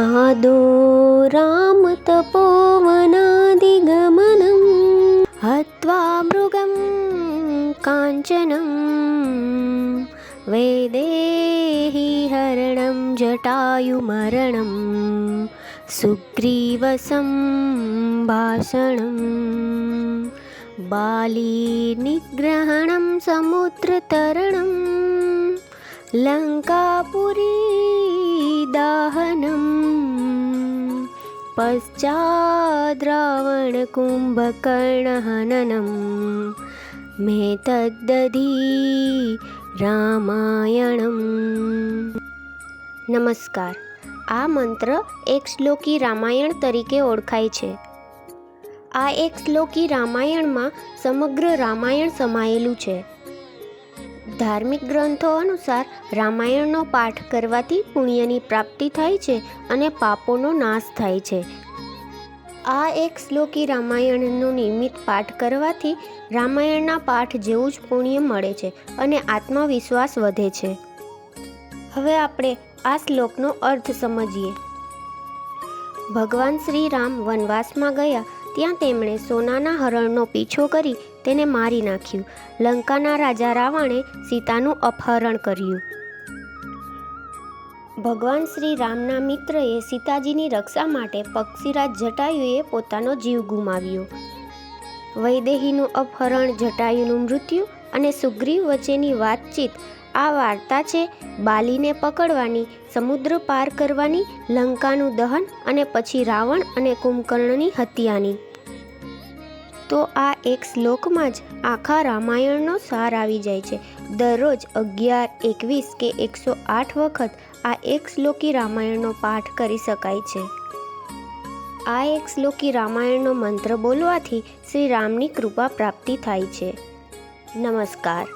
आदो रामतपोवनादिगमनं हत्वा मृगं काञ्चनं वेदेहि हरणं जटायुमरणं सुग्रीवसम्भाषणं बालीनिग्रहणं समुद्रतरणं लङ्कापुरीदाहनम् पश्चाद्रावणकुम्भकर्णहननं मे तद्दधी રામાયણમ નમસ્કાર આ મંત્ર એક શ્લોકી રામાયણ તરીકે ઓળખાય છે આ એક શ્લોકી રામાયણમાં સમગ્ર રામાયણ સમાયેલું છે ધાર્મિક ગ્રંથો અનુસાર રામાયણનો પાઠ કરવાથી પુણ્યની પ્રાપ્તિ થાય છે અને પાપોનો નાશ થાય છે. આ એક શ્લોકી રામાયણનો નિયમિત પાઠ કરવાથી રામાયણના પાઠ જેવું જ પુણ્ય મળે છે અને આત્મવિશ્વાસ વધે છે. હવે આપણે આ શ્લોકનો અર્થ સમજીએ. ભગવાન શ્રી રામ વનવાસમાં ગયા ત્યાં તેમણે સોનાના હરણનો પીછો કરી તેને મારી નાખ્યું. લંકાના રાજા રાવણે સીતાનું અપહરણ કર્યું. ભગવાન શ્રી રામના મિત્રએ સીતાજીની રક્ષા માટે પક્ષીરાજ જટાયુએ પોતાનો જીવ ગુમાવ્યો. વૈદેહીનું અપહરણ, જટાયુનું મૃત્યુ અને સુગ્રીવ વચ્ચેની વાતચીત આ વાર્તા છે બાલીને પકડવાની, સમુદ્ર પાર કરવાની, લંકાનું દહન અને પછી રાવણ અને કુંભકર્ણની હત્યાની. તો આ એક શ્લોકમાં જ આખા રામાયણનો સાર આવી જાય છે. દરરોજ અગિયાર, એકવીસ કે એકસો આઠ વખત આ એક શ્લોકી રામાયણનો પાઠ કરી શકાય છે. આ એક શ્લોકી રામાયણનો મંત્ર બોલવાથી શ્રી રામની કૃપા પ્રાપ્તિ થાય છે. નમસ્કાર.